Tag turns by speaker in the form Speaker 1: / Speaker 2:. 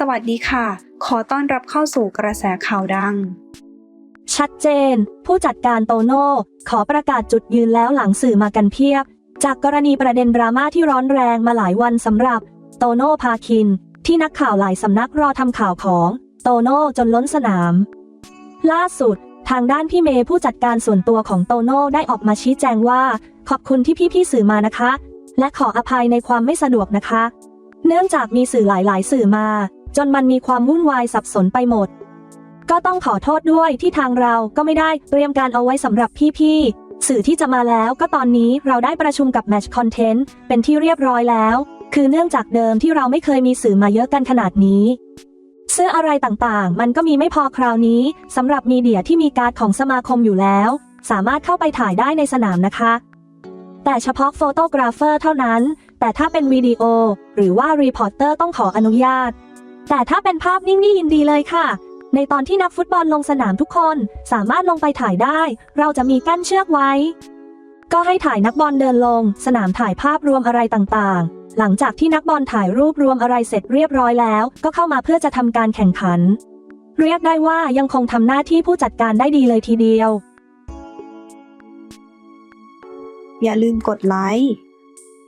Speaker 1: สวัสดีค่ะ ขอต้อนรับเข้าสู่กระแสข่าวดัง
Speaker 2: ชัดเจน ผู้จัดการโตโน่ ขอประกาศจุดยืนแล้วหลังสื่อมากันเพียบ จากกรณีประเด็นดราม่าที่ร้อนแรงมาหลายวันสำหรับ โตโน่พาคิน ที่นักข่าวหลายสำนักรอทำข่าวของ โตโน่จนล้นสนาม ล่าสุด ทางด้านพี่เมย์ผู้จัดการส่วนตัวของโตโน่ได้ออกมาชี้แจงว่า ขอบคุณที่พี่ๆสื่อมานะคะ และขออภัยในความไม่สะดวกนะคะ เนื่องจากมีสื่อหลายๆ สื่อมา จนมันมีความวุ่นวายสับสนไปหมด ก็ต้องขอโทษด้วยที่ทางเราก็ไม่ได้เตรียมการเอาไว้สำหรับพี่ๆ สื่อที่จะมาแล้วก็ตอนนี้เราได้ประชุมกับ Match Content เป็นที่เรียบร้อยแล้ว คือเนื่องจากเดิมที่เราไม่เคยมีสื่อมาเยอะกันขนาดนี้เสื้ออะไรต่างๆ มันก็มีไม่พอคราวนี้สำหรับมีเดียที่มีการ์ดของสมาคมอยู่แล้ว สามารถเข้าไปถ่ายได้ในสนามนะคะ แต่เฉพาะโฟโตกราฟเฟอร์เท่านั้น แต่ถ้าเป็นวิดีโอ หรือว่ารีพอร์เตอร์ต้องขออนุญาต แต่ถ้าเป็นภาพนิ่งนี่ยินดีเลยค่ะ ในตอนที่นักฟุตบอลลงสนามทุกคนสามารถลงไปถ่ายได้ เราจะมีกั้นเชือกไว้ ก็ให้ถ่ายนักบอลเดินลง สนามถ่ายภาพรวมอะไรต่างๆ หลังจากที่นักบอลถ่ายรูปรวมอะไรเสร็จเรียบร้อยแล้ว ก็เข้ามาเพื่อจะทำการแข่งขัน เรียกได้ว่ายังคงทำหน้าที่ผู้จัดการได้ดีเลยทีเดียว
Speaker 1: อย่าลืมกดไลค์